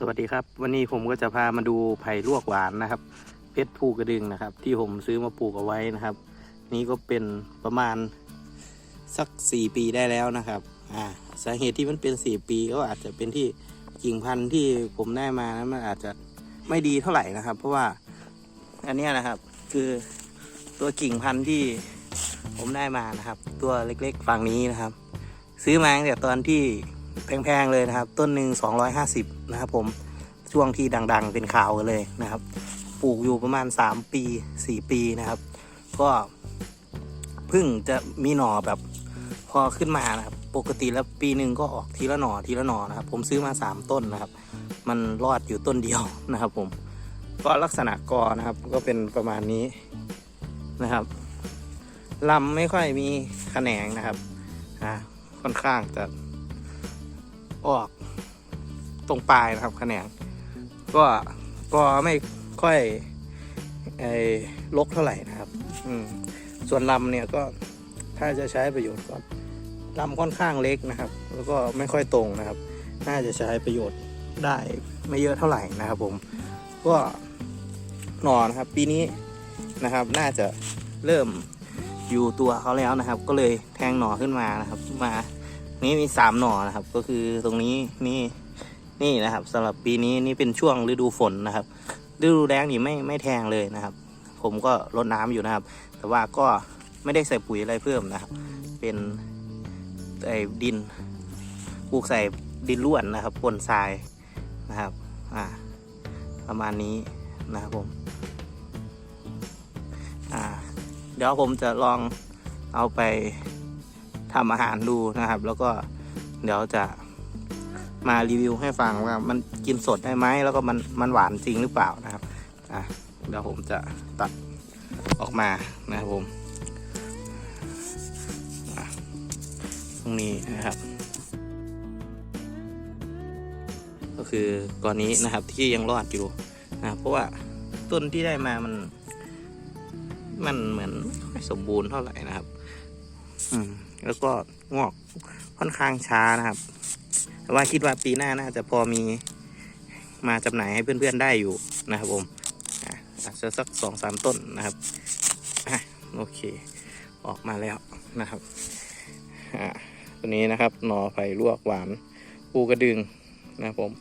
สวัสดีครับ วันนี้ผมก็จะพามาดูไผ่ลวกหวานนะครับ เพชรภูกระดึงนะครับ ที่ผมซื้อมาปลูกเอาไว้นะครับ นี่ก็เป็นประมาณสักสี่ปีได้แล้วนะครับอ่าสาเหตุที่มันเป็นสี่ปีก็อาจจะเป็นที่กิ่งพันธุ์ที่ผมได้มานะมันอาจจะไม่ดีเท่าไหร่นะครับ เพราะว่าอันนี้นะครับคือตัวกิ่งพันธุ์ที่ผมได้มานะครับ ตัวเล็กๆฝั่งนี้นะครับ ซื้อมาตั้งแต่ตอนที่ แพงๆเลยนะครับ ต้นหนึ่ง250 นะครับผมช่วงที่ดังๆเป็นข่าวกันเลยนะครับ ปลูกอยู่ประมาณ 3 ปี 4 ปีนะครับ ก็พิ่งจะมีหน่อแบบพอขึ้นมานะครับปกติแล้วปีหนึ่งก็ออกทีละหน่อทีละหน่อนะครับ ผมซื้อมา 3 ต้นนะครับ มันรอดอยู่ต้นเดียวนะครับ ผมก็ลักษณะกอนะครับก็เป็นประมาณนี้นะครับลำไม่ค่อยมีแขนงนะครับอ่าค่อนข้างจะ ออกตรงปลายนะครับแขนงก็ก็ไม่ค่อยไอ้ลกเท่าไหร่นะครับ อืมส่วนลำเนี่ยก็ถ้าจะใช้ประโยชน์ก็ลำค่อนข้างเล็กนะครับ แล้วก็ไม่ค่อยตรงนะครับ น่าจะใช้ประโยชน์ได้ไม่เยอะเท่าไหร่นะครับ ผมก็หนอนครับ ปีนี้นะครับ น่าจะเริ่มอยู่ตัวเขาแล้วนะครับ ก็เลยแทงหน่อขึ้นมานะครับ มา นี่มีสามหน่อนะครับ ก็คือตรงนี้นี่นี่นะครับสำหรับปีนี้นี่เป็นช่วงฤดูฝนนะครับ ฤดูแล้งนี่ไม่ไม่แทงเลยนะครับ ผมก็รดน้ำอยู่นะครับ แต่ว่าก็ไม่ได้ใส่ปุ๋ยอะไรเพิ่มนะครับ เป็นไอ้ดินปลูกใส่ดินล้วนนะครับปนทรายนะครับ อ่า ประมาณนี้นะครับผม อ่า เดี๋ยวผมจะลองเอาไป ทำอาหารดูนะครับ แล้วก็เดี๋ยวจะมารีวิวให้ฟังว่ามันกินสดได้ไหมแล้วก็มันมันหวานจริงหรือเปล่านะครับอะเดี๋ยวผมจะตัดออกมานะครับผมตรงนี้นะครับ ก็คือก่อนนี้นะครับที่ยังรอดอยู่นะเพราะว่าต้นที่ได้มามัน มันเหมือนไม่สมบูรณ์เท่าไหร่นะครับ อืม แล้วก็งอกค่อนข้างช้านะครับ แต่ว่าคิดว่าปีหน้าน่าจะพอมีมาจำหน่ายให้เพื่อนๆได้อยู่นะครับผมอาจจะสักสองสามต้นนะครับอโอเค ออกมาแล้วนะครับตัวนี้นะครับหน่อไผ่ลวกหวานปูกระดึงนะครับผม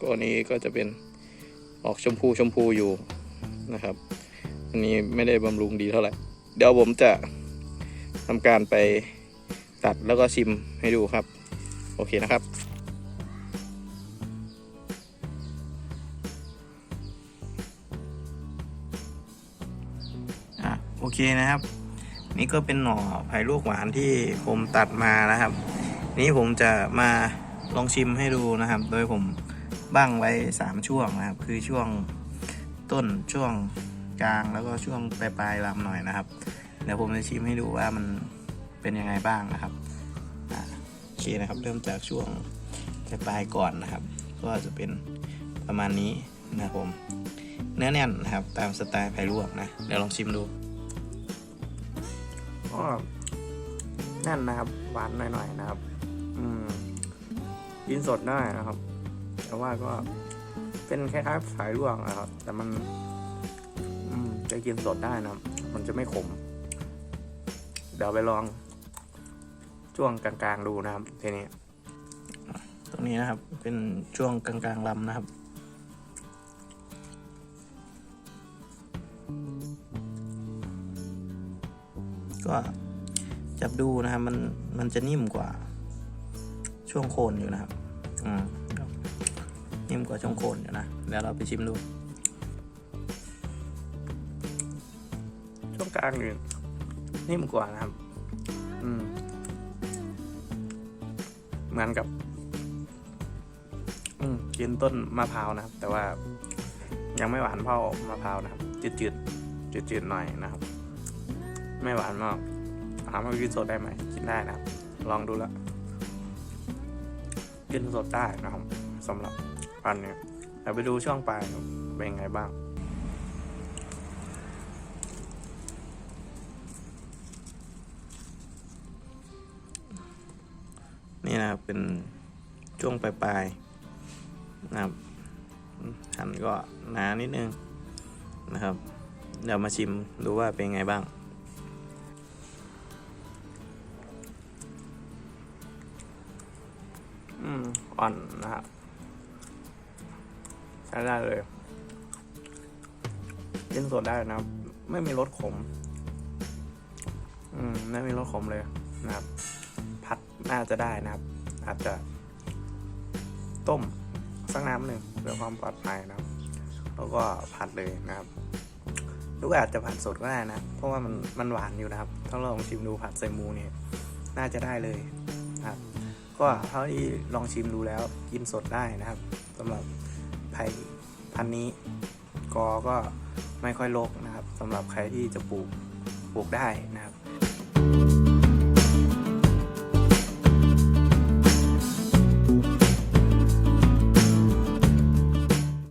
ก็นี้ก็จะเป็นออกชมพูชมพูอยู่นะครับ อันนี้ไม่ได้บำรุงดีเท่าไหร่ เดี๋ยวผมจะ ทำการไปตัดแล้วก็ชิมให้ดูครับ โอเคนะครับอะโอเคนะครับ นี่ก็เป็นหน่อไผ่ลวกหวานที่ผมตัดมานะครับ นี้ผมจะมาลองชิมให้ดูนะครับ โดยผมบั้งไว้ 3 ช่วงนะครับ คือช่วงต้นช่วงกลางแล้วก็ช่วงปลายปลายลำหน่อยนะครับ เดี๋ยวผมจะชิมให้ดูว่ามันเป็นยังไงบ้างนะครับโอเคนะครับ เริ่มจากช่วงปลายก่อนนะครับ ก็จะเป็นประมาณนี้นะครับผม เนื้อแน่นนะครับ ตามสไตล์ไผ่ลวกนะ เดี๋ยวลองชิมดูก็แน่นนะครับ หวานหน่อยๆนะครับ อืมกินสดได้นะครับ แต่ว่าก็เป็นคล้ายๆสายลวกนะครับ แต่มัน อืมจะกินสดได้นะครับ มันจะไม่ขม เดี๋ยวไปลองช่วงกลางๆดูนะครับทีนี้ ตรงนี้นะครับเป็นช่วงกลางๆลำนะครับก็จับดูนะครับมันมันจะนิ่มกว่าช่วงโคนอยู่นะครับอืมครับนิ่มกว่าช่วงโคนอยู่นะเดี๋ยวเราไปชิมดูช่วงกลางนี่ นิ่มกว่านะครับ อืมเหมือนกับ อืมกินต้นมะพร้าวนะครับ แต่ว่ายังไม่หวานเท่ามะพร้าวนะครับ จืดจืดจืดจืดๆหน่อยนะครับ ไม่หวานมากถามว่ากินสดได้ไหมกินได้นะครับ ลองดูแล้วกินสดได้นะครับสำหรับพันเนี่ยเดี๋ยวไปดูช่วงปลายเป็นไงบ้าง นี่นะครับเป็นช่วงปลายๆนะครับหั่นก็หนานิดนึงนะครับ เดี๋ยวมาชิมดูว่าเป็นไงบ้าง อืมอ่อนนะครับใช้ได้เลยกินสดได้นะครับ ไม่มีรสขม อืม ไม่มีรสขมเลยนะครับ น่าจะได้นะครับ อาจจะต้มสักน้ำหนึ่งเพื่อความปลอดภัยนะครับ แล้วก็ผัดเลยนะครับลูกอาจจะผัดสดก็ได้นะ เพราะว่ามันมันหวานอยู่นะครับ ถ้าลองชิมดูผัดใส่หมูเนี่ยน่าจะได้เลยนะครับ ก็เท่าที่ลองชิมดูแล้วกินสดได้นะครับสำหรับไผ่พันนี้กอก็ไม่ค่อยรกนะครับสำหรับใครที่จะปลูกปลูกได้นะครับ